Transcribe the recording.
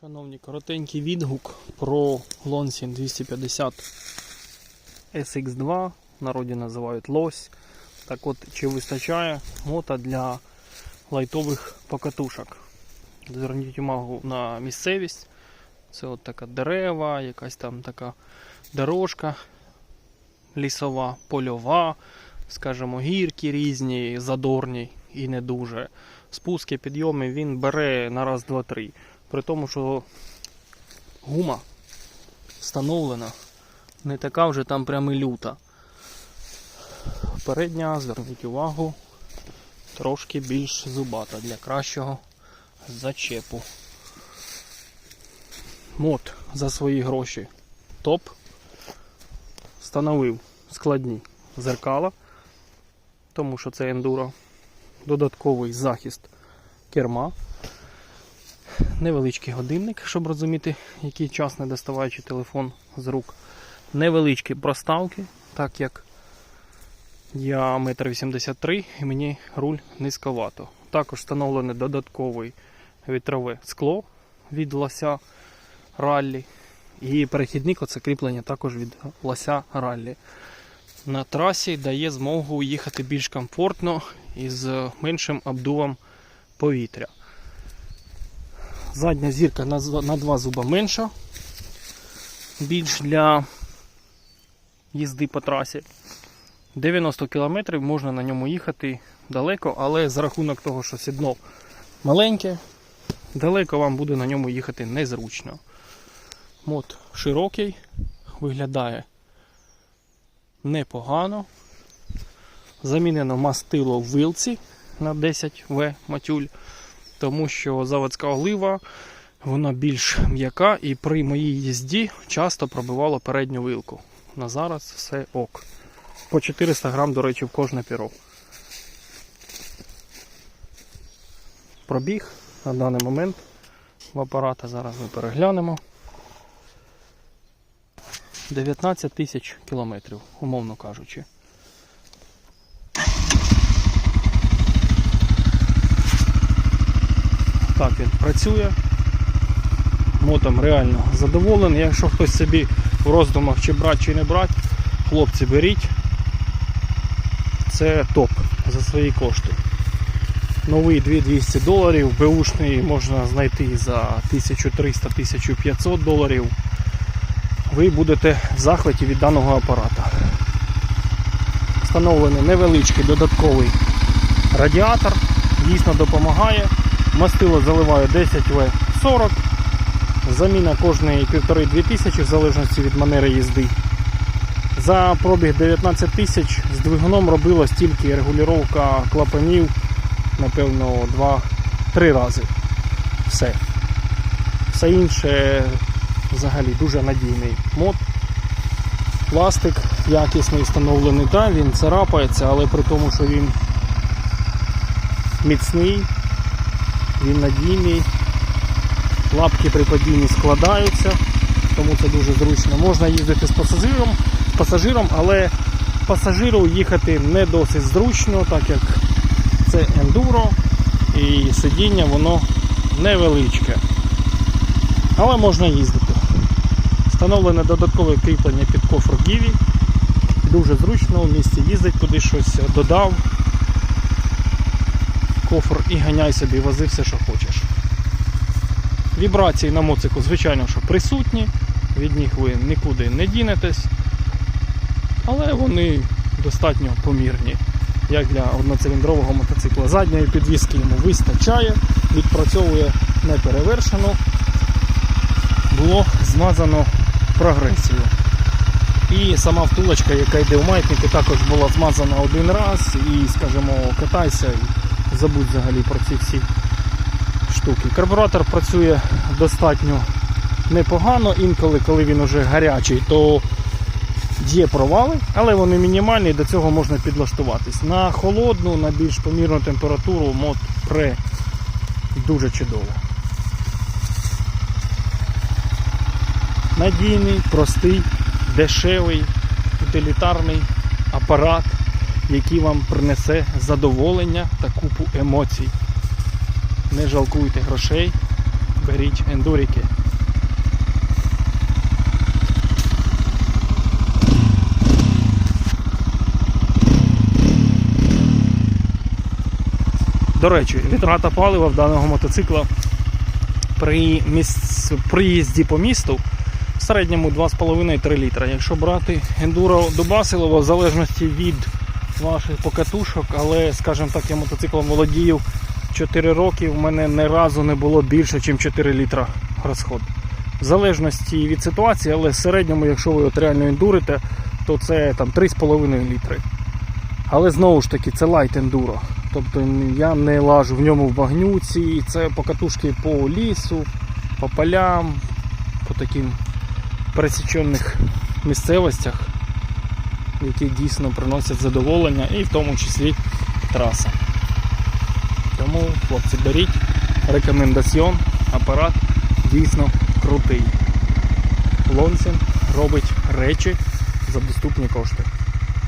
Шановні, коротенький відгук про Lonsin 250 SX2, в народі називають лось. Так от, чи вистачає мота для лайтових покатушок. Зверніть увагу на місцевість. Це от така дерева, якась там така дорожка лісова, польова, скажімо, гірки різні, задорні і не дуже. Спуски, підйоми він бере на раз, два, три. При тому, що гума встановлена не така вже там прямо люта. Передня, зверніть увагу, трошки більш зубата для кращого зачепу. Мод за свої гроші топ. Встановив складні зеркала, тому що це ендуро. Додатковий захист керма невеличкий годинник, щоб розуміти, який час не доставаючи телефон з рук. Невеличкі проставки, так як я 1,83 м і мені руль низьковато. Також встановлене додаткове вітрове скло від лося раллі. І перехідник оце кріплення також від лося раллі. На трасі дає змогу їхати більш комфортно і з меншим обдувом повітря. Задня зірка на два зуба менша. Більш для їзди по трасі. 90 км можна на ньому їхати далеко, але за рахунок того, що сідно маленьке, далеко вам буде на ньому їхати незручно. Мод широкий, виглядає непогано. Замінено мастило в вилці на 10В матюль тому що заводська олива вона більш м'яка і при моїй їзді часто пробивало передню вилку. На зараз все ок. По 400 грам, до речі, в кожне піро. Пробіг на даний момент в апарата. Зараз ми переглянемо. 19 тисяч кілометрів, умовно кажучи. Так він працює. Мотом реально задоволений. Якщо хтось собі в роздумах чи брати, чи не брати, хлопці беріть. Це топ за свої кошти. Новий 2200 доларів, беушний можна знайти за 1300-1500 доларів. Ви будете в захваті від даного апарата. Встановлений невеличкий додатковий радіатор, дійсно допомагає. Мастило заливаю 10В40. Заміна кожної 1,5-2 тисячі в залежності від манери їзди. За пробіг 19 тисяч з двигуном робилось тільки регулювання клапанів, напевно, 2-3 рази. Все. Все інше взагалі дуже надійний мод. Пластик якісний встановлений, та він царапається, але при тому, що він міцний, він надійний. Лапки при падінні складаються, тому це дуже зручно. Можна їздити з пасажиром, з пасажиром, але пасажиру їхати не досить зручно, так як це ендуро і сидіння воно невеличке. Але можна їздити. Встановлене додаткове кріплення під кофр Гіві. Дуже зручно в місті їздить, куди щось додав. Кофр і ганяй собі, вози все, що хочеш. Вібрації на моцику, звичайно, що присутні, від них ви нікуди не дінетесь, але вони достатньо помірні, як для одноциліндрового мотоцикла. Задньої підвіски йому вистачає, відпрацьовує неперевершено, було змазано прогресію. І сама втулочка, яка йде в маятнику, також була змазана один раз і, скажімо, катайся забудь взагалі про ці всі штуки. Карбуратор працює достатньо непогано, інколи, коли він уже гарячий, то є провали, але вони мінімальні, до цього можна підлаштуватись. На холодну, на більш помірну температуру мод пре дуже чудово. Надійний, простий, дешевий, утилітарний апарат, який вам принесе задоволення та купу емоцій. Не жалкуйте грошей, беріть ендуріки. До речі, витрата палива в даного мотоцикла при міс... приїзді по місту в середньому 2,5-3 літра. Якщо брати ендуро до Басилова, в залежності від ваших покатушок, але, скажімо так, я мотоциклом володію 4 роки, в мене ні разу не було більше, ніж 4 літра розход. В залежності від ситуації, але в середньому, якщо ви от реально ендурите, то це там 3,5 літри. Але знову ж таки, це лайт ендуро. Тобто я не лажу в ньому в багнюці, це покатушки по лісу, по полям, по таким пересічених місцевостях, які дійсно приносять задоволення і в тому числі траса. Тому, хлопці, беріть рекомендаціон, апарат дійсно крутий. Лонсен робить речі за доступні кошти.